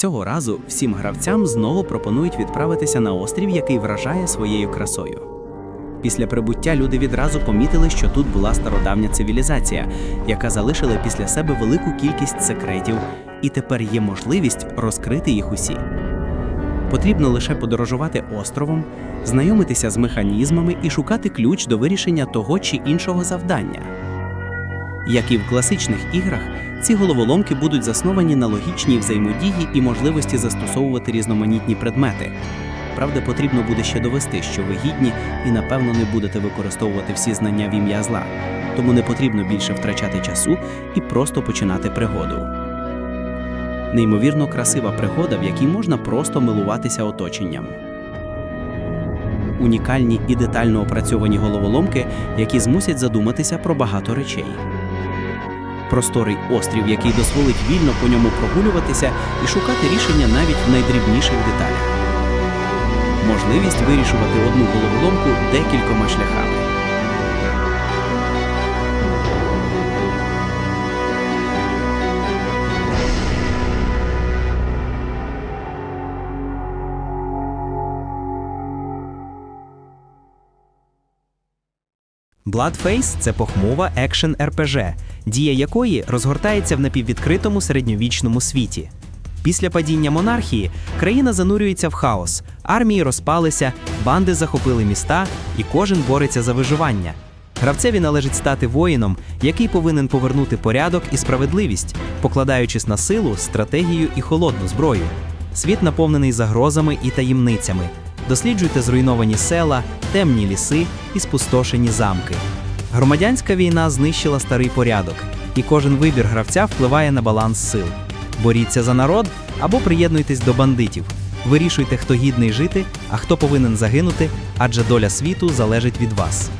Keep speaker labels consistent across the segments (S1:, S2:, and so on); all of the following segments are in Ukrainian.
S1: Цього разу всім гравцям знову пропонують відправитися на острів, який вражає своєю красою. Після прибуття люди відразу помітили, що тут була стародавня цивілізація, яка залишила після себе велику кількість секретів, і тепер є можливість розкрити їх усі. Потрібно лише подорожувати островом, знайомитися з механізмами і шукати ключ до вирішення того чи іншого завдання. Як і в класичних іграх, ці головоломки будуть засновані на логічній взаємодії і можливості застосовувати різноманітні предмети. Правда, потрібно буде ще довести, що ви гідні і напевно не будете використовувати всі знання в ім'я зла, тому не потрібно більше втрачати часу і просто починати пригоду. Неймовірно красива пригода, в якій можна просто милуватися оточенням. Унікальні і детально опрацьовані головоломки, які змусять задуматися про багато речей. Просторий острів, який дозволить вільно по ньому прогулюватися і шукати рішення навіть в найдрібніших деталях. Можливість вирішувати одну головоломку декількома шляхами.
S2: Bloodface – це похмова екшен RPG, дія якої розгортається в напіввідкритому середньовічному світі. Після падіння монархії країна занурюється в хаос, армії розпалися, банди захопили міста, і кожен бореться за виживання. Гравцеві належить стати воїном, який повинен повернути порядок і справедливість, покладаючись на силу, стратегію і холодну зброю. Світ наповнений загрозами і таємницями. Досліджуйте зруйновані села, темні ліси і спустошені замки. Громадянська війна знищила старий порядок, і кожен вибір гравця впливає на баланс сил. Боріться за народ або приєднуйтесь до бандитів. Вирішуйте, хто гідний жити, а хто повинен загинути, адже доля світу залежить від вас.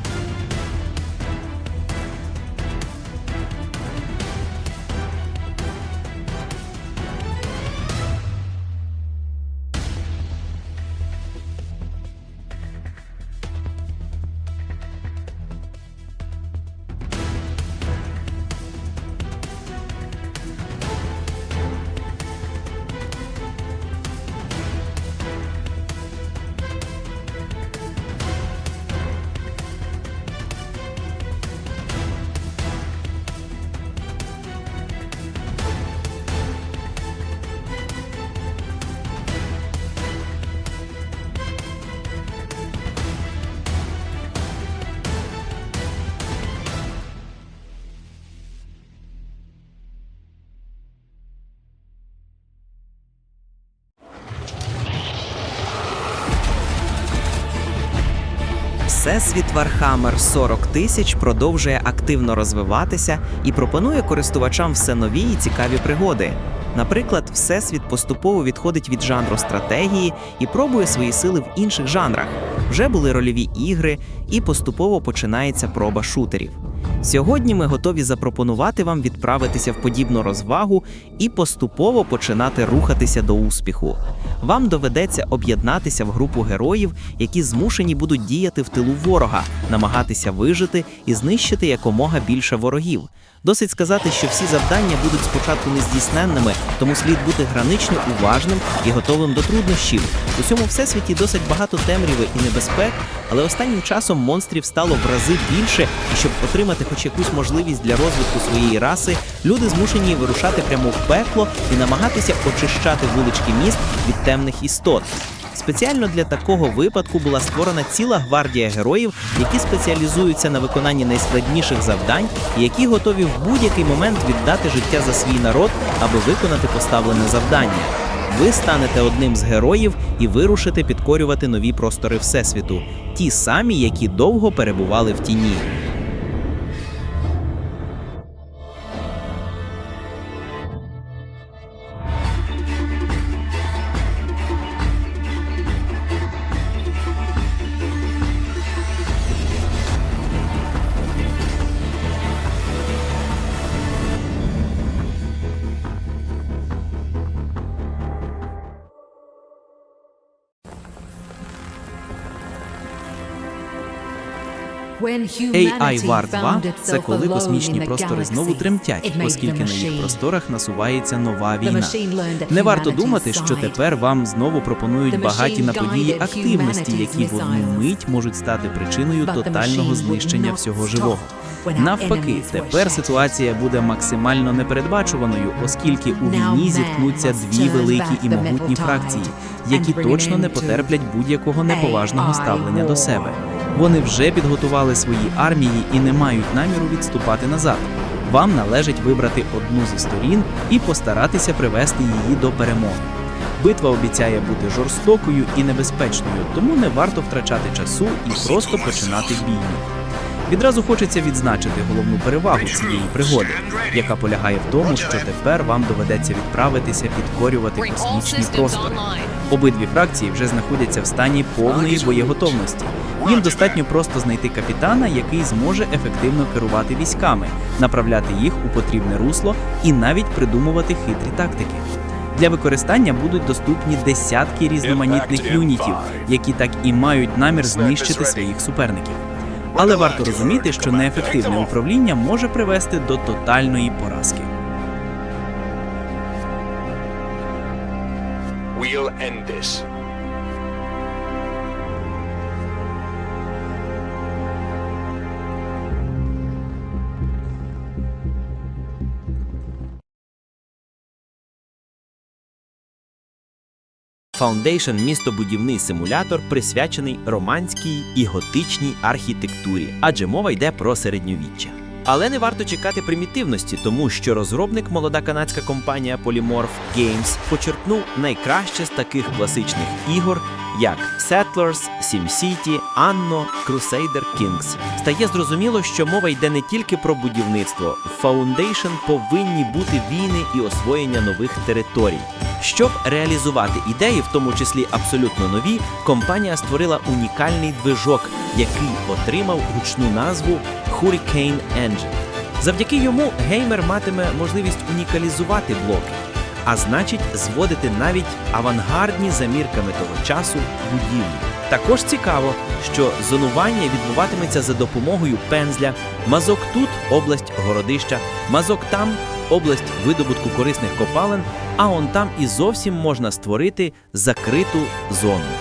S2: Всесвіт Warhammer 40 тисяч продовжує активно розвиватися і пропонує користувачам все нові і цікаві пригоди. Наприклад, Всесвіт поступово відходить від жанру стратегії і пробує свої сили в інших жанрах. Вже були рольові ігри, і поступово починається проба шутерів. Сьогодні ми готові запропонувати вам відправитися в подібну розвагу і поступово починати рухатися до успіху. Вам доведеться об'єднатися в групу героїв, які змушені будуть діяти в тилу ворога, намагатися вижити і знищити якомога більше ворогів. Досить сказати, що всі завдання будуть спочатку нездійсненними, тому слід бути гранично уважним і готовим до труднощів. У цьому всесвіті досить багато темряви і небезпек, але останнім часом монстрів стало в рази більше, і щоб отримати хоч якусь можливість для розвитку своєї раси, люди змушені вирушати прямо в пекло і намагатися очищати вулички міст від темних істот. Спеціально для такого випадку була створена ціла гвардія героїв, які спеціалізуються на виконанні найскладніших завдань і які готові в будь-який момент віддати життя за свій народ, аби виконати поставлене завдання. Ви станете одним з героїв і вирушите підкорювати нові простори Всесвіту, ті самі, які довго перебували в тіні.
S1: AI War 2 – це коли космічні простори знову тремтять, оскільки на їх просторах насувається нова війна. Не варто думати, що тепер вам знову пропонують багаті на події активності, які в одну мить можуть стати причиною тотального знищення всього живого. Навпаки, тепер ситуація буде максимально непередбачуваною, оскільки у війні зіткнуться дві великі і могутні фракції, які точно не потерплять будь-якого неповажного ставлення до себе. Вони вже підготували свої армії і не мають наміру відступати назад. Вам належить вибрати одну зі сторін і постаратися привести її до перемоги. Битва обіцяє бути жорстокою і небезпечною, тому не варто втрачати часу і просто починати бійню. Відразу хочеться відзначити головну перевагу цієї пригоди, яка полягає в тому, що тепер вам доведеться відправитися підкорювати космічні простори. Обидві фракції вже знаходяться в стані повної боєготовності. Їм достатньо просто знайти капітана, який зможе ефективно керувати військами, направляти їх у потрібне русло і навіть придумувати хитрі тактики. Для використання будуть доступні десятки різноманітних юнітів, які так і мають намір знищити своїх суперників. Але варто розуміти, що неефективне управління може привести до тотальної поразки.
S3: We'll end this.
S2: Foundation – містобудівний симулятор, присвячений романській і готичній архітектурі, адже мова йде про середньовіччя. Але не варто чекати примітивності, тому що розробник молода канадська компанія Polymorph Games почерпнув найкраще з таких класичних ігор, як Settlers, SimCity, Anno, Crusader Kings. Стає зрозуміло, що мова йде не тільки про будівництво. В Foundation повинні бути війни і освоєння нових територій. Щоб реалізувати ідеї, в тому числі абсолютно нові, компанія створила унікальний движок, який отримав гучну назву Hurricane Engine. Завдяки йому геймер матиме можливість унікалізувати блоки, а значить, зводити навіть авангардні за мірками того часу будівлі. Також цікаво, що зонування відбуватиметься за допомогою пензля. Мазок тут область городища, мазок там область видобутку корисних копалин, а он там і зовсім можна створити закриту зону.